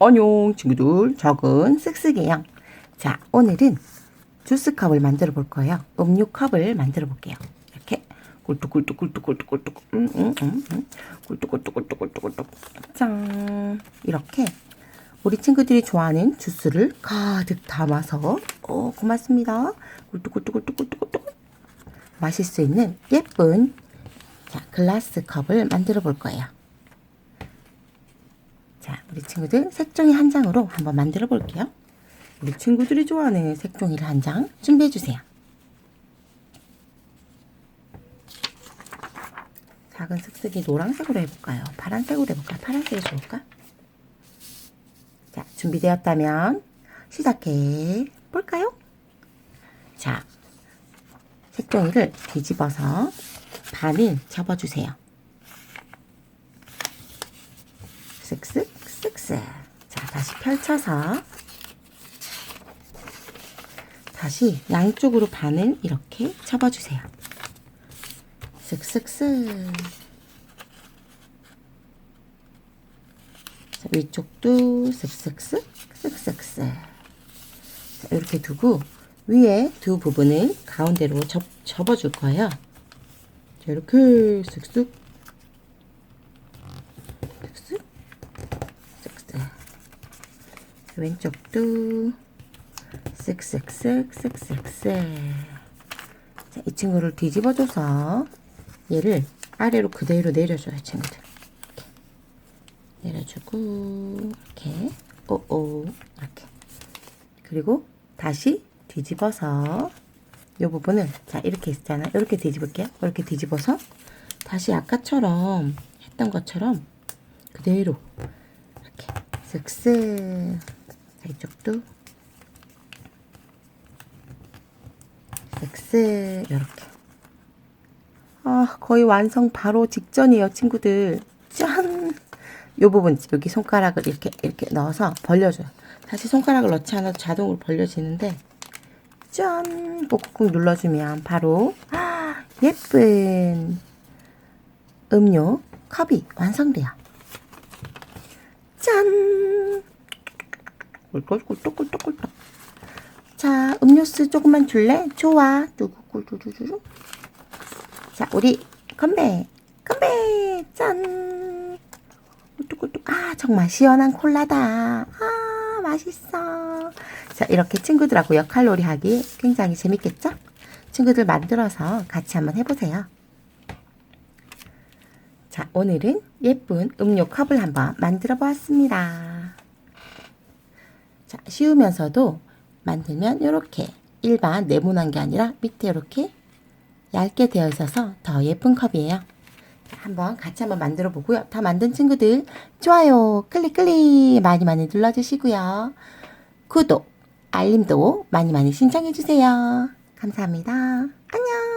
안녕 친구들. 작은 쓱쓱이에요 자 오늘은 주스컵을 만들어 볼 거예요. 음료컵을 만들어 볼게요. 이렇게. 꿀뚝꿀뚝꿀뚝꿀뚝꿀뚝. 음, 음. 꿀뚝꿀뚝꿀뚝꿀뚝꿀뚝. 짠. 이렇게 우리 친구들이 좋아하는 주스를 가득 담아서. 어 고맙습니다. 꿀뚝꿀뚝꿀뚝꿀뚝꿀뚝. 마실 수 있는 예쁜 자, 글라스 컵을 만들어 볼 거예요. 자, 우리 친구들 색종이 한 장으로 한번 만들어 볼게요. 우리 친구들이 좋아하는 색종이를 한 장 준비해 주세요. 작은 슥슥이 노란색으로 해볼까요? 파란색으로 해볼까요? 파란색이 좋을까? 자, 준비되었다면 시작해 볼까요? 자, 색종이를 뒤집어서 반을 접어주세요. 쓱쓱 쓱쓱 자 다시 펼쳐서. 다시 양쪽으로 반을 이렇게 접어주세요. 쓱쓱쓱 자, 위쪽도 쓱쓱쓱 쓱쓱쓱 자, 이렇게 두고 위에 두 부분을 가운데로 접, 접어줄 거예요. 자, 이렇게 쓱쓱 쓱쓱 왼쪽도 쓱쓱쓱 쓱쓱쓱. 자, 이 친구를 뒤집어줘서 얘를 아래로 그대로 내려줘요 친구들. 이렇게. 내려주고 이렇게. 오오 이렇게. 그리고 다시 뒤집어서 이 부분을 자 이렇게 있잖아요 이렇게 뒤집을게요. 이렇게 뒤집어서 다시 아까처럼 했던 것처럼 그대로 이렇게 쓱쓱. 자, 이쪽도 쓱쓱 이렇게 아 거의 완성 바로 직전이에요 친구들 짠! 요 부분 여기 손가락을 이렇게 이렇게 넣어서 벌려줘요 다시 손가락을 넣지 않아도 자동으로 벌려지는데 짠! 꾹꾹 눌러주면 바로 아, 예쁜 음료 컵이 완성돼요 짠! 꿀꿀꿀떡꿀떡꿀떡. 자, 음료수 조금만 줄래? 좋아. 뚜구꿀뚜두두두. 자, 우리 건배. 건배. 짠. 꿀떡꿀떡. 아, 정말 시원한 콜라다. 아, 맛있어. 자, 이렇게 친구들하고 역할놀이 하기 굉장히 재밌겠죠? 친구들 만들어서 같이 한번 해보세요. 자, 오늘은 예쁜 음료 컵을 한번 만들어 보았습니다. 자, 쉬우면서도 만들면 이렇게 일반 네모난 게 아니라 밑에 이렇게 얇게 되어 있어서 더 예쁜 컵이에요. 자, 한번 같이 한번 만들어 보고요. 다 만든 친구들 좋아요, 클릭 클릭 많이 많이 눌러주시고요. 구독, 알림도 많이 많이 신청해 주세요. 감사합니다. 안녕.